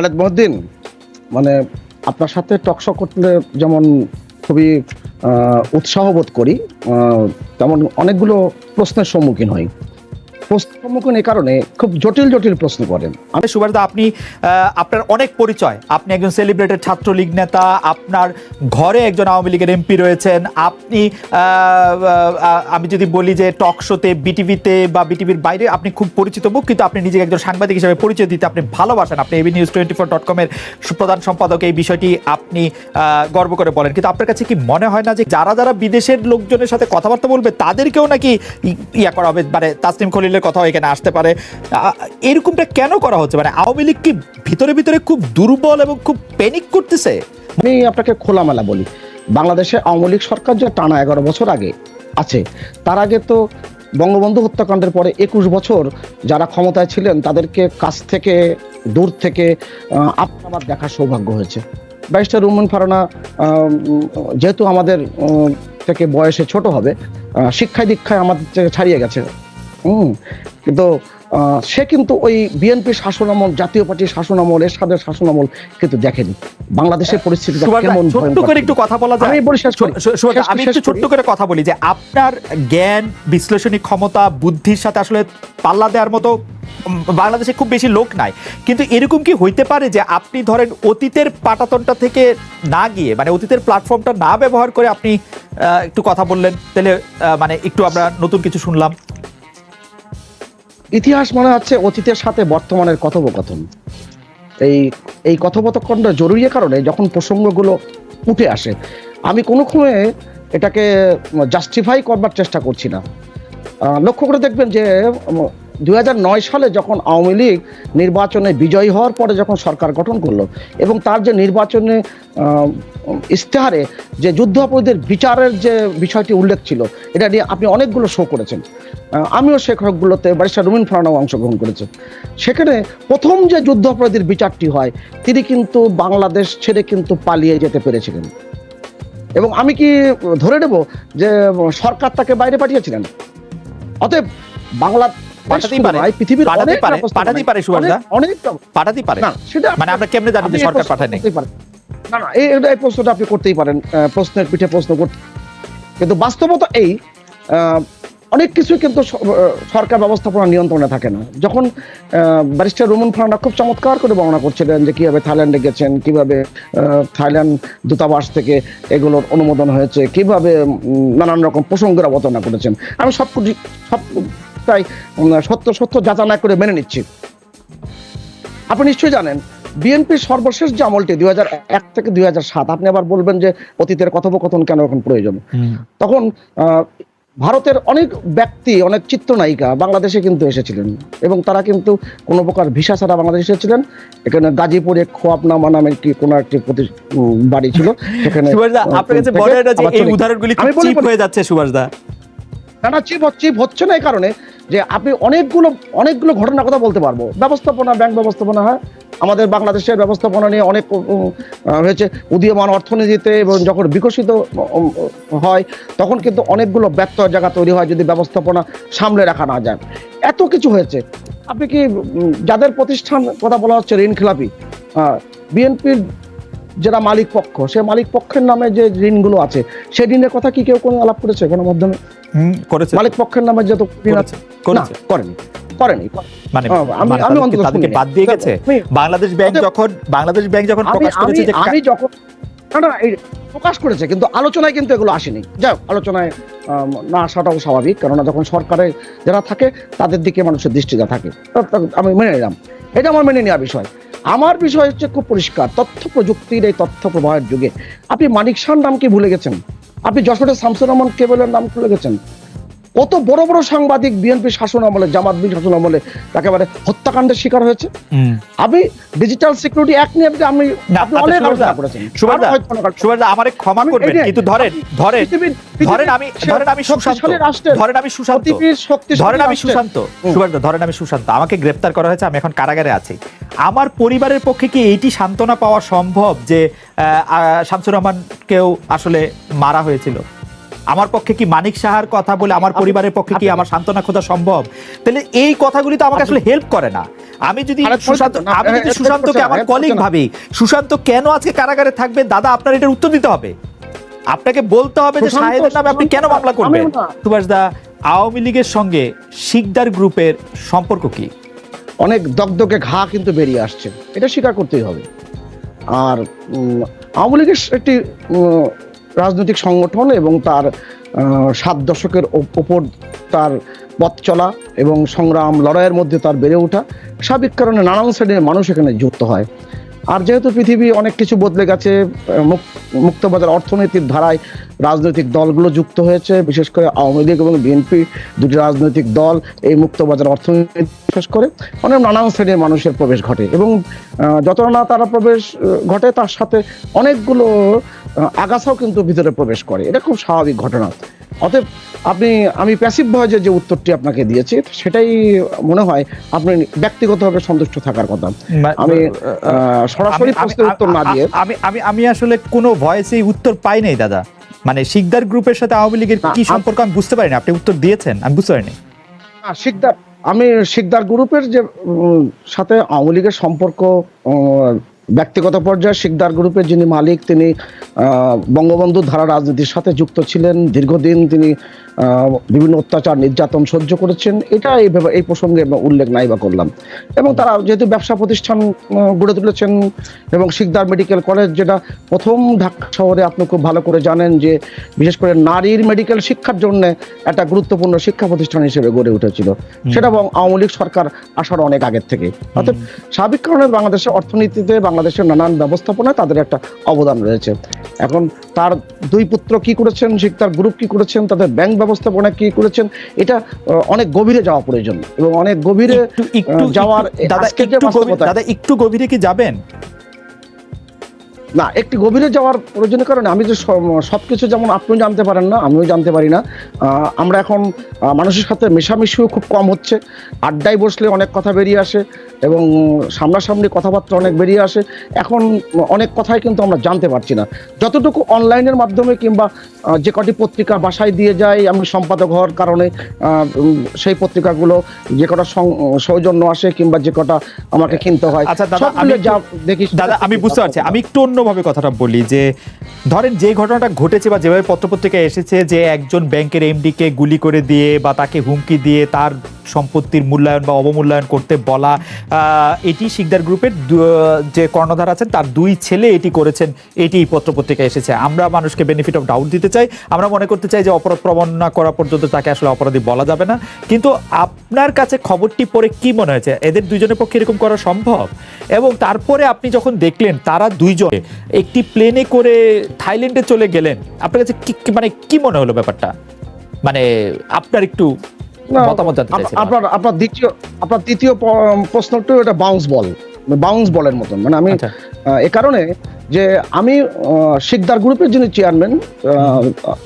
খালেদ মহদ্দিন মানে আপনার সাথে টকশো করতে যেমন খুবই উৎসাহ বোধ করি তেমন অনেকগুলো প্রশ্নের সম্মুখীন হই। সম্মুখীন এই কারণে খুব জটিল জটিল প্রশ্ন করেন। আমি সুভাষদা আপনি আপনার অনেক পরিচয়। আপনি একজন সেলিব্রেটেড ছাত্রলীগ নেতা, আপনার ঘরে একজন আওয়ামী লীগের এমপি রয়েছেন, আপনি আমি যদি বলি যে টক শোতে বিটিভিতে বা বিটিভির বাইরে আপনি খুব পরিচিত মুখ কিন্তু আপনি নিজেকে একজন সাংবাদিক হিসেবে পরিচয় দিতে আপনি ভালোবাসেন। আপনি AB news twenty four dot কমের প্রধান সম্পাদক এই বিষয়টি আপনি গর্ব করে বলেন। কিন্তু আপনার কাছে কি মনে হয় না যে যারা যারা বিদেশের লোকজনের সাথে কথাবার্তা বলবে, তাদেরকেও নাকি ইয়া করা হবে? মানে তাসনিম খলিলের কথাও এখানে আসতে পারে। এরকমটা কেন করা হচ্ছে? মানে আওয়ামী লীগ কি ভিতরে ভিতরে খুব দুর্বল এবং খুব প্যানিক করতেছে? আমি আপনাকে খোলামেলা বলি, বাংলাদেশে আওয়ামী লীগ সরকার যে টানা এগারো বছর আগে আছে, তার আগে তো বঙ্গবন্ধু হত্যাকাণ্ডের পরে একুশ বছর যারা ক্ষমতায় ছিলেন, তাদেরকে কাছ থেকে, দূর থেকে আপনার দেখার সৌভাগ্য হয়েছে। ব্যারিস্টার রুমন ফারানা যেহেতু আমাদের থেকে বয়সে ছোট হবে শিক্ষায় দীক্ষায় আমাদের ছাড়িয়ে গেছে। হুম। কিন্তু আহ, সে কিন্তু ওই বিএনপি শাসনামল জাতীয় পার্টির শাসনামল এরশাদের শাসনামল কিন্তু দেখেনি। বাংলাদেশের পরিস্থিতি কেমন ছোট্ট করে একটু কথা বলা যায়। আমি বলি শেষ করি। আমি একটু ছোট্ট করে। কথা বলি যে আপনার জ্ঞান বিশ্লেষণী ক্ষমতা বুদ্ধির সাথে আসলে পাল্লা দেওয়ার মতো বাংলাদেশে খুব বেশি লোক নাই। কিন্তু এরকম কি হইতে পারে যে আপনি ধরেন অতীতের পাটাতনটা থেকে না গিয়ে মানে অতীতের প্ল্যাটফর্মটা না ব্যবহার করে আপনি আহ, একটু কথা বললেন তাহলে মানে একটু আমরা নতুন কিছু শুনলাম। ইতিহাস মনে হচ্ছে অতীতের সাথে বর্তমানের কথোপকথন। এই এই কথোপকথনটা জরুরি কারণে যখন প্রসঙ্গগুলো উঠে আসে, আমি কোনো ক্রমে এটাকে জাস্টিফাই করবার চেষ্টা করছি না। লক্ষ্য করে দেখবেন যে দু হাজার নয় সালে যখন আওয়ামী লীগ নির্বাচনে বিজয়ী হওয়ার পরে যখন সরকার গঠন করল এবং তার যে নির্বাচনে ইশতেহারে যে যুদ্ধাপরাধীদের বিচারের যে বিষয়টি উল্লেখ ছিল, এটা নিয়ে আপনি অনেকগুলো শো করেছেন। আমিও সেগুলোতে ব্যারিস্টার রুমিন ফারানাও অংশগ্রহণ করেছে। সেখানে প্রথম যে যুদ্ধাপরাধীর বিচারটি হয়, তিনি কিন্তু বাংলাদেশ ছেড়ে কিন্তু পালিয়ে যেতে পেরেছিলেন। এবং আমি কি ধরে নেব যে সরকার তাকে বাইরে পাঠিয়েছিলেন? অতএব বাংলা পাঠাতেই পারে। পৃথিবীর পাঠাতেই অনেক পারে, পাঠাতেই পারে সুভাষ দা। অনেক- অনেক পাঠাতেই পারে সেটা মানে আমরা কেমনে জানি যে আপনি সরকার পাঠায় নাই করতেই পারেন। না না এই এই প্রশ্নটা আপনি করতেই পারেন আহ, প্রশ্নের পিঠে প্রশ্ন করতে কিন্তু বাস্তবতা এই অনেক কিছু কিন্তু সরকার ব্যবস্থাপনা নিয়ন্ত্রণে থাকে না যখন ব্যারিস্টার রুমন ফারানা খুব চমৎকার করে বর্ণনা করছিলেন যে কীভাবে থাইল্যান্ডে গেছেন কীভাবে থাইল্যান্ড দূতাবাস থেকে এগুলোর অনুমোদন হয়েছে কীভাবে নানান রকম প্রসঙ্গের অবতারণা করেছেন আমি সব সবটাই উম, সত্য সত্য যাচা না করে মেনে নিচ্ছি। আপনি নিশ্চয়ই জানেন বিএনপির সর্বশেষ যে আমলটি দুই এক থেকে দুই সাত আপনি আবার বলবেন যে অতীতের কথোপকথন কেন এখন প্রয়োজন? তখন ভারতের অনেক ব্যক্তি অনেক চিত্রনায়িকা বাংলাদেশে কিন্তু এসেছিলেন। এবং তারা কিন্তু কোনো প্রকার ভিসা ছাড়া বাংলাদেশে এসেছিলেন। এখানে গাজীপুরে খোয়াবনামা নামের কি কোনো একটি প্রতি- বাড়ি ছিল। সেখানে উদাহরণগুলি আমি বলি- হয়ে যাচ্ছে সুভাষ দা না না চিপ চিপ হচ্ছে না এই কারণে। যে আপনি অনেকগুলো অনেকগুলো ঘটনার কথা বলতে পারব। ব্যবস্থাপনা, ব্যাংক ব্যবস্থাপনা, হয়? আমাদের বাংলাদেশের ব্যবস্থাপনা নিয়ে অনেক হয়েছে। উদীয়মান অর্থনীতিতে এবং যখন বিকশিত হয়, তখন কিন্তু অনেকগুলো ব্যর্থ জায়গা তৈরি হয় যদি ব্যবস্থাপনা সামলে রাখা না যায়। এত কিছু হয়েছে। আপনি কি যাদের প্রতিষ্ঠান কথা বলা হচ্ছে ঋণ খেলাপি বিএনপির যারা মালিক পক্ষ সে মালিক পক্ষের নামে যে ঋণগুলো আছে সেই ঋণের কথা কি কেউ কোনো আলাপ করেছে গণমাধ্যমে হুম করেছে। মালিক পক্ষের নামে যত ঋণ আছে? না করেনি করেনি। মানে আমি- আমি তাদেরকে- অন্তত বাদ দিয়ে গেছে? বাংলাদেশ ব্যাংক যখন বাংলাদেশ ব্যাংক যখন প্রকাশ করেছে যে আমি যখন না প্রকাশ করেছে কিন্তু আলোচনায় কিন্তু এগুলো আসেনি। যাই হোক, আলোচনায় না আসাটাও স্বাভাবিক কেননা যখন সরকারে যারা থাকে তাদের দিকে মানুষের দৃষ্টিটা থাকে। আমি মেনে নিলাম। এটা আমার মেনে নেওয়া বিষয়। আমার বিষয় হচ্ছে খুব পরিষ্কার, তথ্য প্রযুক্তির এই তথ্য প্রবাহের যুগে। আপনি মানিক শাহর নাম কি ভুলে গেছেন? আপনি যশোরের শামসুর রহমান কেবলের নাম ভুলে গেছেন? কত বড় বড় সাংবাদিক বিএনপি শাসন আমলে জামাত বি শাসন আমলে একেবারে হত্যাকাণ্ডের শিকার হয়েছে? আমি ডিজিটাল সিকিউরিটি অ্যাক্ট নিয়ে আমি আপনি আচ্ছা, অনেক আলোচনা করেছেন। সুভাষ আমারে ক্ষমা করবেন কিন্তু ধরেন ধরেন ধরেন আমি ধরেন আমি সুশান্ত ধরেন আমি সুশান্ত। ধরেন আমি সুশান্ত। সুভাষ ধরেন আমি সুশান্ত। আমাকে গ্রেফতার করা হয়েছে আমি এখন কারাগারে আছি। আমার পরিবারের পক্ষে কি এইটি সান্ত্বনা পাওয়া সম্ভব যে শামসুর রহমানকেও আসলে মারা হয়েছিল? আমার পক্ষে কি মানিক সাহার কথা বলে আমার পরিবারের পক্ষে কি আমার সান্ত্বনা খোঁজা সম্ভব? তাহলে এই কথাগুলি তো আমাকে আসলে হেল্প করে না। আমি যদি সুশান্ত আমি যদি সুশান্তকে আমার কলিগ ভাবি সুশান্ত কেন আজকে কারাগারে থাকবে? দাদা আপনার এটার উত্তর দিতে হবে। আপনাকে বলতে হবে যে শাহেদের নামে আপনি কেন মামলা করবেন। সুভাষ দা আওয়ামী লীগের সঙ্গে শিকদার গ্রুপের সম্পর্ক কি? অনেক দগদগে ঘা কিন্তু বেরিয়ে আসছে। এটা স্বীকার করতেই হবে। আর আওয়ামী লীগের একটি রাজনৈতিক সংগঠন এবং তার সাত দশকের ওপ- ওপর তার পথ চলা এবং সংগ্রাম লড়াইয়ের মধ্যে তার বেড়ে ওঠা, সাবিক কারণে নানান শ্রেণির মানুষ এখানে যুক্ত হয়। আর যেহেতু পৃথিবী অনেক কিছু বদলে গেছে মুক্তবাজার অর্থনীতির ধারায় রাজনৈতিক দলগুলো যুক্ত হয়েছে, বিশেষ করে আওয়ামী লীগ এবং বিএনপি দুটি রাজনৈতিক দল এই মুক্তবাজার অর্থনীতি বিশেষ করে অনেক নানান শ্রেণির মানুষের প্রবেশ ঘটে এবং যত না তারা প্রবেশ ঘটে তার সাথে অনেকগুলো আগাছাও কিন্তু ভিতরে প্রবেশ করে। এটা খুব স্বাভাবিক ঘটনা। অতএব আপনি আমি প্যাসিভভাবে যে যে উত্তরটি আপনাকে দিয়েছি সেটাই মনে হয় আপনি ব্যক্তিগতভাবে সন্তুষ্ট থাকার কথা। আমি সরাসরি প্রশ্নের উত্তর না দিয়ে আমি আমি আমি আসলে কোনো ভয়েসে উত্তর পাই নাই দাদা। মানে শিকদার গ্রুপের সাথে আওয়ামী লীগের কি সম্পর্ক আমি বুঝতে পারিনি। আপনি উত্তর দিয়েছেন আমি বুঝতে পারিনি। শিকদার আমি শিকদার গ্রুপের যে সাথে আওয়ামী লীগের সম্পর্ক ব্যক্তিগত পর্যায়ে শিকদার গ্রুপের যিনি মালিক, তিনি বঙ্গবন্ধু ধারা রাজনীতির সাথে যুক্ত ছিলেন। দীর্ঘদিন তিনি বিভিন্ন অত্যাচার নির্যাতন সহ্য করেছেন। এটা এই এই প্রসঙ্গে উল্লেখ নাই বা করলাম। এবং তারা যেহেতু ব্যবসা প্রতিষ্ঠান গড়ে তুলেছেন এবং শিকদার মেডিকেল কলেজ যেটা প্রথম ঢাকা শহরে আপনি খুব ভালো করে জানেন যে বিশেষ করে নারীর মেডিকেল শিক্ষার জন্য একটা গুরুত্বপূর্ণ শিক্ষা প্রতিষ্ঠান হিসেবে গড়ে উঠেছিল। সেটা এবং আওয়ামী লীগ সরকার আসার অনেক আগের থেকে। অর্থাৎ স্বাভাবিক কারণে বাংলাদেশের অর্থনীতিতে বাংলাদেশের নানান ব্যবস্থাপনায় তাদের একটা অবদান রয়েছে। এখন তার দুই পুত্র কি করেছেন শিকদার গ্রুপ কি করেছেন তাদের ব্যাংক ব্যবস্থাপনা কি করেছেন এটা অনেক গভীরে যাওয়া প্রয়োজন এবং অনেক গভীরে যাওয়ার দাদা একটু গভীরে কি যাবেন? না একটি গভীরে যাওয়ার প্রয়োজনের কারণে আমি যে সব কিছু যেমন আপনিও জানতে পারেন না আমিও জানতে পারি না। আমরা এখন মানুষের সাথে মেশামেশিও খুব কম হচ্ছে। আড্ডায় বসলে অনেক কথা বেরিয়ে আসে এবং সামনাসামনি কথাবার্তা অনেক বেরিয়ে আসে। এখন অনেক কথাই কিন্তু আমরা জানতে পারছি না। যতটুকু অনলাইনের মাধ্যমে কিংবা যে কটি পত্রিকা বাসায় দিয়ে যায় আমি সম্পাদক হওয়ার কারণে সেই পত্রিকাগুলো যে কটা সৌজন্য আসে কিংবা যে কটা আমাকে কিনতে হয় আচ্ছা, দাদা, আমি দেখি দাদা আমি বুঝতে পারছি। আমি একটু অন্যভাবে কথাটা বলি যে, ধরেন যে ঘটনাটা ঘটেছে বা যেভাবে পত্রপত্রিকায় এসেছে যে একজন ব্যাংকের এমডিকে গুলি করে দিয়ে বা তাকে হুমকি দিয়ে তার সম্পত্তির মূল্যায়ন বা অবমূল্যায়ন করতে বলা এটি শিকদার গ্রুপের যে কর্ণধার আছেন, তার দুই ছেলে এটি করেছেন এটি এই পত্রপত্রিকায় এসেছে। আমরা মানুষকে বেনিফিট অফ ডাউট দিতে চাই। আমরা মনে করতে চাই যে অপরাধ প্রমাণ না করা পর্যন্ত তাকে আসলে অপরাধী বলা যাবে না। কিন্তু আপনার কাছে খবরটি পড়ে কি মনে হয়েছে? এদের দুইজনের পক্ষে এরকম করা সম্ভব? এবং তারপরে আপনি যখন দেখলেন তারা দুইজন একটি প্লেনে করে থাইল্যান্ডে চলে গেলেন, আপনার কাছে কি মানে কি মনে হলো ব্যাপারটা? মানে আপনার একটু মতামত জানতে চাইছি আপনার আপনার দ্বিতীয় আপনার তৃতীয় প- প্রশ্নটা এটা বাউন্স বল বাউন্স বলের মতন। মানে আমি আচ্ছা। এ কারণে যে আমি শিকদার গ্রুপের যিনি চেয়ারম্যান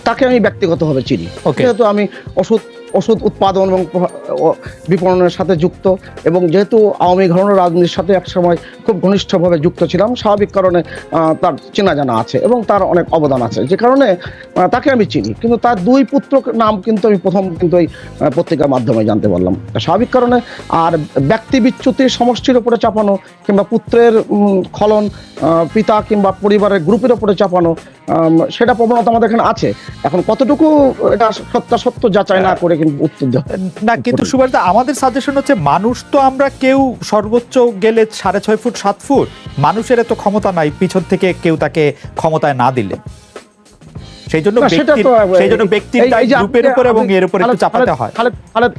তাকে আমি ব্যক্তিগতভাবে চিনি. যেহেতু আমি ওষুধ ওষুধ উৎপাদন এবং বিপণনের সাথে যুক্ত এবং যেহেতু আওয়ামী ঘরনের রাজনীতির সাথে একসময় খুব ঘনিষ্ঠভাবে যুক্ত ছিলাম স্বাভাবিক কারণে তার চেনা জানা আছে এবং তার অনেক অবদান আছে। যে কারণে তাকে আমি চিনি কিন্তু তার দুই পুত্র নাম কিন্তু আমি প্রথম কিন্তু এই পত্রিকার মাধ্যমে জানতে পারলাম। স্বাভাবিক কারণে আর ব্যক্তি বিচ্যুতির সমষ্টির উপরে চাপানো কিংবা পুত্রের খলন পিতা কিংবা পরিবারের গ্রুপের উপরে চাপানো সেটা প্রবণতা আমাদের এখানে আছে। এখন কতটুকু এটা সত্যাসত্য যাচাই না করে কিন্তু উত্তর। দেওয়া না কিন্তু আমাদের সাজেশন হচ্ছে মানুষ তো আমরা কেউ সর্বোচ্চ গেলে সাড়ে ছয় ফুট সাত ফুট মানুষের এত ক্ষমতা নাই পিছন থেকে কেউ তাকে ক্ষমতায় না দিলে। সেই জন্য সেই জন্য ব্যক্তির গ্রুপের উপর এবং আপনি- এর উপর একটু চাপাতে হয়। খালেদ খালেদ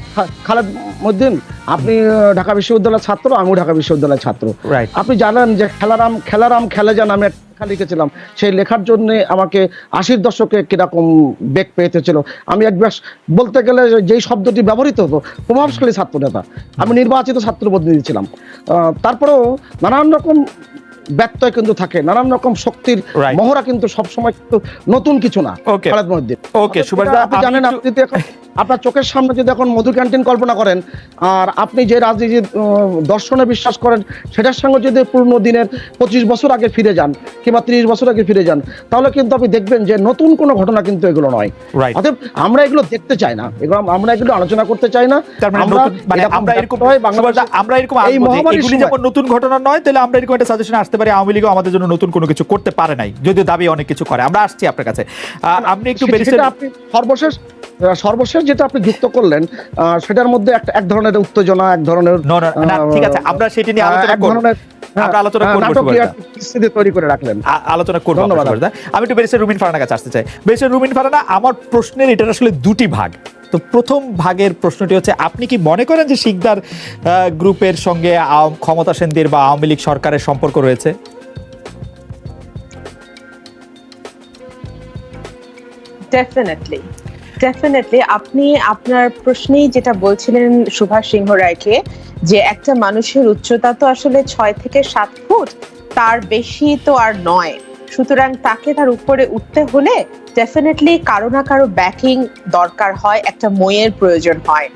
খালেদ মদ্দিন আপনি ঢাকা বিশ্ববিদ্যালয়ের ছাত্র আমিও ঢাকা বিশ্ববিদ্যালয়ের ছাত্র। আপনি জানেন যে খেলারাম খেলারাম খেলে যান আমি লেখা লিখেছিলাম সেই লেখার জন্য আমাকে আশির দশকে কীরকম বেগ পেতেছিল আমি এক ব্যাস বলতে গেলে যেই শব্দটি ব্যবহৃত হতো প্রভাবশালী ছাত্র নেতা। আমি নির্বাচিত ছাত্র প্রতিনিধি ছিলাম আহ, তারপরেও নানান রকম ব্যত্যয় কিন্তু থাকে নানান রকম শক্তির মহড়া কিন্তু সবসময় কিন্তু নতুন কিছু না। মহিউদ্দিন। Okay, সুভাষ আপনি জানেন আপনি তো আপনার চোখের সামনে যদি এখন মধু ক্যান্টিন কল্পনা করেন আর আপনি যে রাজনীতি দর্শনে বিশ্বাস করেন সেটার সঙ্গে যদি পুরনো দিনের পঁচিশ বছর আগে ফিরে যান কিংবা ত্রিশ বছর আগে ফিরে যান তাহলে কিন্তু আপনি দেখবেন যে নতুন কোনো ঘটনা কিন্তু এগুলো নয়. অতএব আমরা এগুলো দেখতে চাই না। এগুলো আমরা এগুলো আলোচনা করতে চাই না। মানে আমরা মানে এরকম আমরা এরকম এই সময়- যেমন নতুন ঘটনা নয় তাহলে আমরা এরকম একটা সাজেশন আসতে পারি আওয়ামী লীগও আমাদের জন্য নতুন কোনো কিছু করতে পারে নাই যদিও দাবি অনেক কিছু করে। আমরা আসছি আপনার কাছে। আপনি একটু ব্যারিস্টার আপনি সর্বশেষ সর্বশেষ যেটা আপনি যুক্ত করলেন আহ, সেটার মধ্যে একটা এক ধরনের উত্তেজনা এক ধরনের ঠিক আছে, আমরা সেটা নিয়ে আলোচনা এক করব। আমরা আলোচনা নাটকীয় তৈরি করে রাখলেন। আলোচনা করব। আমি একটু ব্যারিস্টার রুমিন ফারানার কাছে আসতে চাই। ব্যারিস্টার রুমিন ফারানা আমার প্রশ্নের এটার আসলে দুটি ভাগ। তো প্রথম ভাগের প্রশ্নটি হচ্ছে আপনি কি মনে করেন যে শিকদার আহ, গ্রুপের সঙ্গে ক্ষমতাসীনদের বা আওয়ামী লীগ সরকারের সম্পর্ক রয়েছে? ডেফিনেটলি ডেফিনেটলি আপনি আপনার প্রশ্নেই যেটা বলছিলেন সুভাষ সিংহ রায়কে যে একটা মানুষের উচ্চতা তো আসলে ছয় থেকে সাত ফুট তার বেশি তো আর নয়। সুতরাং তাকে তার উপরে উঠতে হলে ডেফিনেটলি কারও না কারও ব্যাকিং দরকার হয় একটা মইয়ের প্রয়োজন হয়।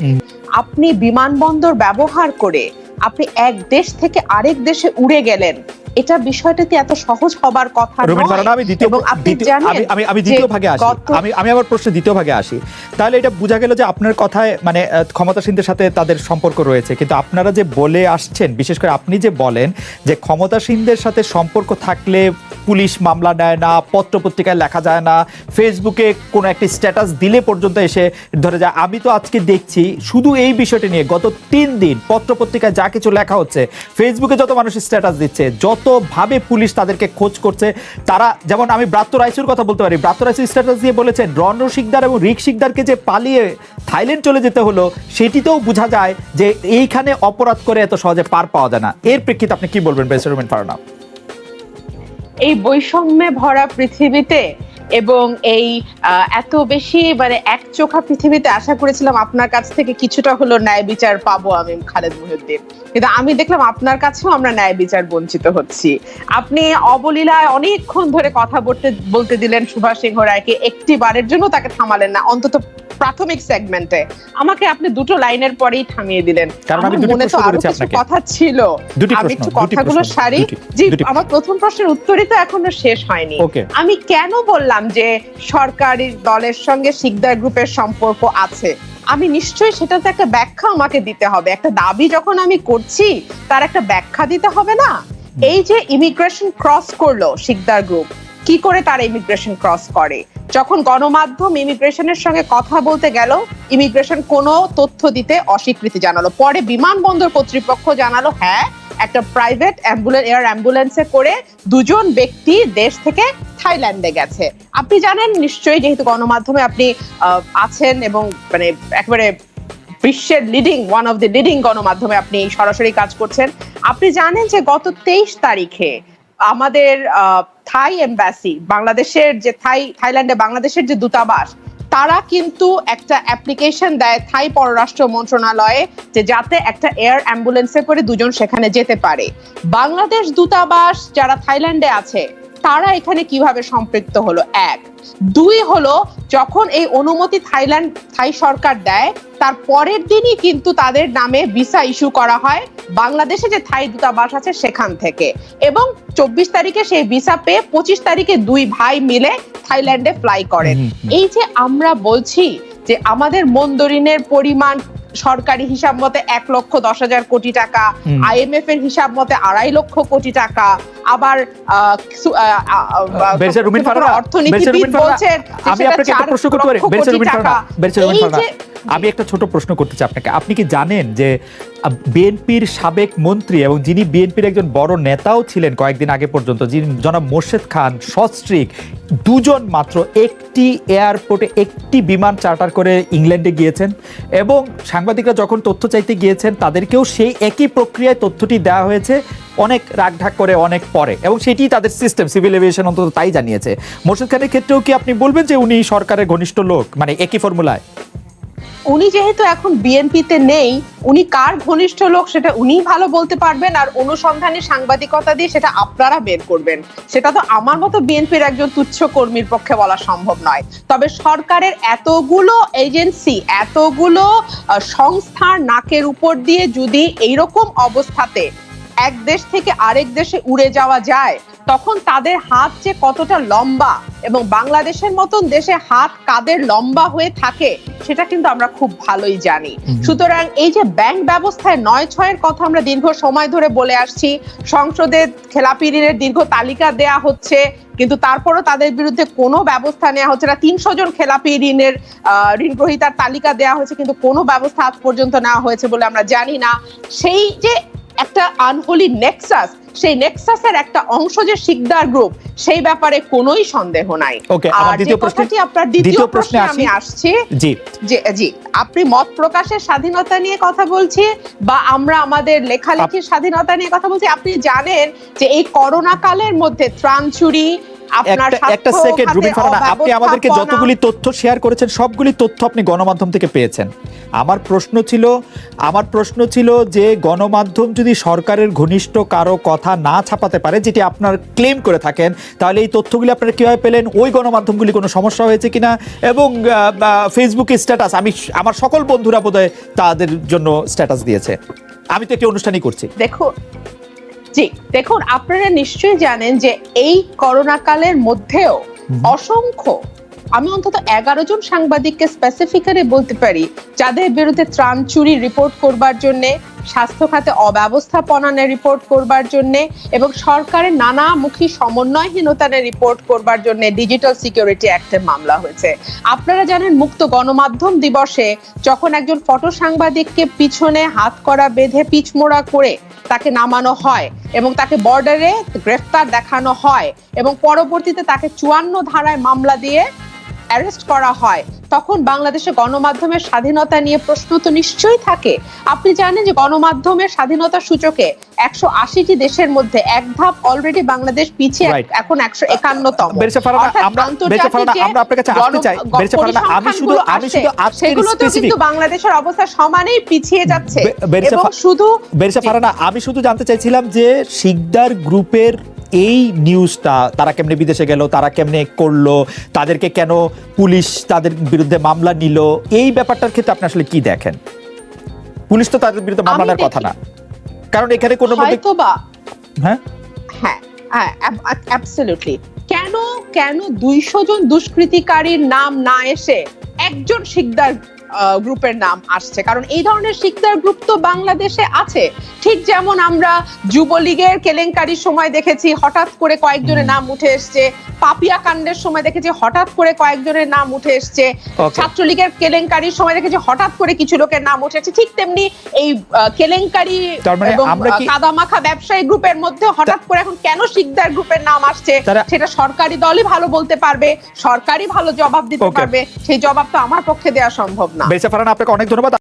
আপনি বিমানবন্দর ব্যবহার করে আপনি এক দেশ থেকে আরেক দেশে উড়ে গেলেন। এটা বিষয়টাতে এত সহজ হবার কথা নয়? আমি দ্বিতীয় আপনি জানেন আমি আমি আমি দ্বিতীয় ভাগে আসি। আমি আমি আমার প্রশ্নে দ্বিতীয় ভাগে আসি। তাহলে এটা বোঝা গেল যে আপনার কথায় মানে ক্ষমতাসীনদের সাথে তাদের সম্পর্ক রয়েছে। কিন্তু আপনারা যে বলে আসছেন বিশেষ করে আপনি যে বলেন যে ক্ষমতাসীনদের সাথে সম্পর্ক থাকলে পুলিশ মামলা নেয় না পত্র পত্রিকায় লেখা যায় না ফেসবুকে কোনো একটি স্ট্যাটাস দিলে পর্যন্ত এসে ধরে যায়। আমি তো আজকে দেখছি শুধু এই বিষয়টি নিয়ে গত তিন দিন পত্র পত্রিকায় যা কিছু লেখা হচ্ছে। ফেসবুকে যত মানুষ স্ট্যাটাস দিচ্ছে, যতভাবে পুলিশ তাদেরকে খোঁজ করছে, তারা যেমন আমি ব্রাত্য রাইসুর কথা বলতে পারি, ব্রাত্য রাইসুর স্ট্যাটাস দিয়ে বলেছেন রণ শিকদার এবং রিক শিকদারকে যে পালিয়ে থাইল্যান্ড চলে যেতে হলো, সেটিতেও বোঝা যায় যে এইখানে অপরাধ করে এত সহজে পার পাওয়া যায় না। এর প্রেক্ষিতে আপনি কি বলবেন বেসরুমেন ফারনা এই বৈষম্যে ভরা পৃথিবীতে এবং এই এত বেশি মানে এক চোখা পৃথিবীতে আশা করেছিলাম আপনার কাছ থেকে কিছুটা হলো ন্যায় বিচার পাবো আমি খালেদ মুহিউদ্দিন। কিন্তু আমি দেখলাম আপনার কাছেও আমরা ন্যায় বিচার বঞ্চিত হচ্ছি। আপনি অবলীলায় অনেকক্ষণ ধরে কথা বলতে বলতে দিলেন সুভাষ সিংহ রায়কে একটি বারের জন্য তাকে থামালেন না অন্তত প্রাথমিক সেগমেন্টে আমাকে আপনি দুটো লাইনের পরেই থামিয়ে দিলেন। আমার মনে প্রশ্ন তো আরও কিছু কথা ছিল। দুটি আমি একটু কথাগুলো সারি। জি আমার প্রথম প্রশ্নের উত্তরই তো এখনও শেষ হয়নি। আমি কেন বললাম যে সরকারি দলের সঙ্গে শিকদার গ্রুপের সম্পর্ক আছে। আমি নিশ্চয়ই সেটাতে একটা ব্যাখ্যা আমাকে দিতে হবে। একটা দাবি যখন আমি করছি তার একটা ব্যাখ্যা দিতে হবে না? এই যে ইমিগ্রেশন ক্রস করল শিকদার গ্রুপ কি করে তারা ইমিগ্রেশন ক্রস করে? যখন গণমাধ্যম ইমিগ্রেশনের সঙ্গে কথা বলতে গেল ইমিগ্রেশন কোনো তথ্য দিতে অস্বীকৃতি জানালো। পরে বিমানবন্দর কর্তৃপক্ষ জানালো হ্যাঁ একটা প্রাইভেট অ্যাম্বুলেন্স এয়ার অ্যাম্বুলেন্সে করে দুজন ব্যক্তি দেশ থেকে থাইল্যান্ডে গেছে। আপনি জানেন, নিশ্চয়ই যেহেতু গণমাধ্যমে আপনি আছেন এবং মানে একেবারে বিশ্বের leading one of the leading গণমাধ্যমে আপনি সরাসরি কাজ করছেন, আপনি জানেন যে গত তেইশ তারিখে আমাদের থাই এম্বাসি বাংলাদেশের যে থাই, থাইল্যান্ডে বাংলাদেশের যে দূতাবাস তারা কিন্তু একটা অ্যাপ্লিকেশন দেয় থাই পররাষ্ট্র মন্ত্রণালয়ে যে যাতে একটা এয়ার অ্যাম্বুলেন্সে করে দুজন সেখানে যেতে পারে। বাংলাদেশ দূতাবাস যারা থাইল্যান্ডে আছে, তারা এখানে কীভাবে সম্পৃক্ত হলো? এক। দুই হলো, যখন এই অনুমতি থাইল্যান্ড, থাই সরকার দেয়, তার পরের দিনই কিন্তু তাদের নামে ভিসা ইস্যু করা হয়। বাংলাদেশে যে থাই দূতাবাস আছে সেখান থেকে এবং চব্বিশ তারিখে সেই ভিসা পেয়ে পঁচিশ তারিখে দুই ভাই মিলে থাইল্যান্ডে ফ্লাই করেন। এই যে আমরা বলছি যে আমাদের মন্দরিনের পরিমাণ সরকারি হিসাব মতে এক লক্ষ দশ হাজার কোটি টাকা। আইএমএফ এর হিসাব মতে আড়াই লক্ষ কোটি টাকা আবার অর্থনীতিবিদ যে আমি আপনাকে একটা প্রশ্ন করতে পারি। আমি একটা ছোট প্রশ্ন করতে চাই আপনাকে। আপনি কি জানেন যে বিএনপির সাবেক মন্ত্রী এবং যিনি বিএনপির একজন বড় নেতাও ছিলেন কয়েকদিন আগে পর্যন্ত যিনি জনাব মোর্শেদ খান সস্ত্রিক দুজন মাত্র একটি এয়ারপোর্টে একটি বিমান চার্টার করে ইংল্যান্ডে গিয়েছেন এবং সাংবাদিকরা যখন তথ্য চাইতে গিয়েছেন তাদেরকেও সেই একই প্রক্রিয়ায় তথ্যটি দেওয়া হয়েছে। অনেক রাগঢাক করে, অনেক পরে। এবং সেটি তাদের সিস্টেম সিভিল এভিয়েশন অন্তত তাই জানিয়েছে। মোর্শেদ খানের ক্ষেত্রেও কি আপনি বলবেন যে উনি সরকারের ঘনিষ্ঠ লোক মানে একই ফর্মুলায় উনি যেহেতু এখন বিএনপিতে নেই, উনি কার ঘনিষ্ঠ লোক সেটা উনিই ভালো বলতে পারবেন, আর অনুসন্ধানী সাংবাদিকতা দিয়ে সেটা আপনারা বের করবেন। সেটা তো আমার মতো বিএনপির একজন তুচ্ছ কর্মীর পক্ষে বলা সম্ভব নয়। তবে সরকারের এতগুলো এজেন্সি, এতগুলো সংস্থার নাকের উপর দিয়ে যদি এইরকম অবস্থাতে এক দেশ থেকে আরেক দেশে উড়ে যাওয়া যায় তখন তাদের হাত যে কতটা লম্বা এবং বাংলাদেশের মতন দেশে হাত কাদের লম্বা হয়ে থাকে সেটা কিন্তু আমরা খুব ভালোই জানি। সুতরাং এই যে ব্যাংক ব্যবস্থায় নয় ছয়ের কথা আমরা দীর্ঘ সময় ধরে বলে আসছি সংসদে খেলাপি ঋণের দীর্ঘ তালিকা দেয়া হচ্ছে কিন্তু তারপরও তাদের বিরুদ্ধে কোনো ব্যবস্থা নেওয়া হচ্ছে না। তিনশো জন খেলাপি ঋণের আহ, ঋণ গ্রহীতার তালিকা দেওয়া হয়েছে কিন্তু কোনো ব্যবস্থা আজ পর্যন্ত নেওয়া হয়েছে বলে আমরা জানি না। সেই যে একটা আনহোলি নেক্সাস সেই নেক্সাসের একটা অংশ যে শিকদার গ্রুপ সেই ব্যাপারে কোনোই সন্দেহ নাই। ওকে আর যে দ্বিতীয় প্রশ্নে- কথাটি আপনার দ্বিতীয় প্রশ্নে আমি আসছে জি। যে জি আপনি মত প্রকাশের স্বাধীনতা নিয়ে কথা বলছি বা আমরা আমাদের লেখালেখির স্বাধীনতা নিয়ে কথা বলছি আপনি জানেন যে এই করোনা কালের মধ্যে ত্রাণ চুরি একটা সেকেন্ড রুবিন ফারহানা আপনি আমাদেরকে যতগুলি তথ্য শেয়ার করেছেন সবগুলি তথ্য আপনি গণমাধ্যম থেকে পেয়েছেন। আমার প্রশ্ন ছিল আমার প্রশ্ন ছিল যে গণমাধ্যম যদি সরকারের ঘনিষ্ঠ কারও কথা না ছাপাতে পারে যেটি আপনার ক্লেম করে থাকেন তাহলে এই তথ্যগুলি আপনারা কীভাবে পেলেন? ওই গণমাধ্যমগুলি কোনো সমস্যা হয়েছে কিনা? এবং ফেসবুকে স্ট্যাটাস আমি আমার সকল বন্ধুরা বোধহয় তাদের জন্য স্ট্যাটাস দিয়েছে। আমি তো একটি অনুষ্ঠানই করছি। দেখুন জি দেখুন আপনারা নিশ্চয়ই জানেন যে এই করোনা কালের মধ্যেও অসংখ্য আমি অন্তত এগারো জন সাংবাদিককে স্পেসিফিক্যালি বলতে পারি, যাদের বিরুদ্ধে ত্রাণ চুরি রিপোর্ট করবার জন্য, স্বাস্থ্য খাতে অব্যবস্থাপনার রিপোর্ট করবার জন্য এবং সরকারের নানামুখী সমন্বয়হীনতার রিপোর্ট করবার জন্য ডিজিটাল সিকিউরিটি অ্যাক্টের মামলা হয়েছে। আপনারা জানেন মুক্ত গণমাধ্যম দিবসে যখন একজন ফটো সাংবাদিককে পিছনে হাত করা, বেঁধে পিছমোড়া করে তাকে নামানো হয় এবং তাকে বর্ডারে গ্রেফতার দেখানো হয় এবং পরবর্তীতে তাকে চুয়ান্ন ধারায় মামলা দিয়ে অ্যারেস্ট করা হয় তখন বাংলাদেশে গণমাধ্যমের স্বাধীনতা নিয়ে প্রশ্ন তো নিশ্চয়ই থাকে। আপনি জানেন যে গণমাধ্যমের স্বাধীনতা সূচকে একশো আশিটি দেশের মধ্যে এক ধাপ অলরেডি বাংলাদেশ পিছিয়ে এখন একশো একান্নতম। সেগুলোতেও specific- কিন্তু বাংলাদেশের অবস্থা সমানেই পিছিয়ে যাচ্ছে। এবং শুধু আমি শুধু জানতে চাইছিলাম যে শিকদার গ্রুপের এই নিউজটা তারা কেমনে বিদেশে গেল তারা কেমনে করল তাদেরকে কেন পুলিশ তাদের বিরুদ্ধে মামলা নিল এই ব্যাপারটার ক্ষেত্রে আপনি আসলে কি দেখেন? পুলিশ তো তাদের বিরুদ্ধে মামলা নেওয়ার কথা না। কারণ এখানে কোনো হ্যাঁ? হ্যাঁ হ্যাঁ অ্যাবসলিউটলি কেন কেন দুইশো জন দুষ্কৃতিকারীর নাম না এসে একজন শিকদার গ্রুপের নাম আসছে। কারণ এই ধরনের শিকদার গ্রুপ তো বাংলাদেশে আছে। ঠিক যেমন আমরা যুবলীগের কেলেঙ্কারির সময় দেখেছি হঠাৎ করে কয়েকজনের নাম উঠে এসছে। পাপিয়া কাণ্ডের সময় দেখেছি হঠাৎ করে কয়েকজনের নাম উঠে এসছে। ছাত্রলীগের কেলেঙ্কারির সময় দেখেছি হঠাৎ করে কিছু লোকের নাম উঠে এসছে। ঠিক তেমনি এই কেলেঙ্কারি মানে এবং কাদামাখা ব্যবসায়ী গ্রুপের মধ্যে হঠাৎ করে এখন কেন শিকদার গ্রুপের নাম আসছে সেটা সরকারি দলই ভালো বলতে পারবে সরকারই ভালো জবাব দিতে পারবে সেই জবাব তো আমার পক্ষে দেওয়া সম্ভব বেরিসা ফারানা আপনাকে অনেক ধন্যবাদ।